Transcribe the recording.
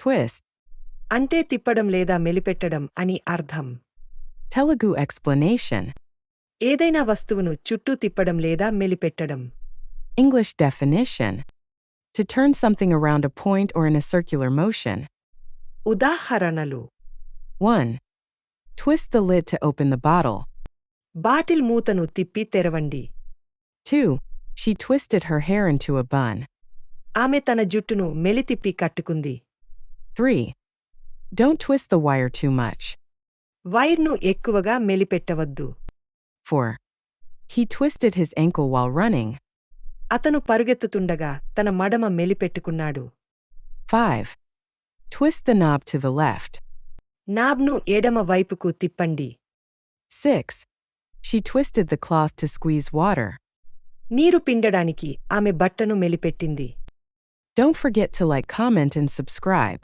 Twist. అంటే తిప్పడం లేదా మెలిపెట్టడం అని అర్థం Telugu explanation. ఏదైనా వస్తువును చుట్టూ తిప్పడం లేదా మెలిపెట్టడం English definition. To turn something around a point or in a circular motion. ఉదాహరణలు 1. Twist the lid to open the bottle. Bottle మూతను తిప్పి తెరవండి 2. She twisted her hair into a bun. ఆమె తన జుట్టును మెలితిప్పి కట్టుకుంది 3. Don't twist the wire too much. వైర్ను ఎక్కువగా మెలిపెట్టవద్దు 4. He twisted his ankle while running. అతను పరుగెత్తుతుండగా తన మడమ మెలిపెట్టుకున్నాడు 5. Twist the knob to the left. నాబ్ను ఎడమ వైపుకు తిప్పండి 6. She twisted the cloth to squeeze water. నీరు పిండడానికి ఆమె బట్టను మెలిపెట్టింది Don't forget to like, comment, and subscribe.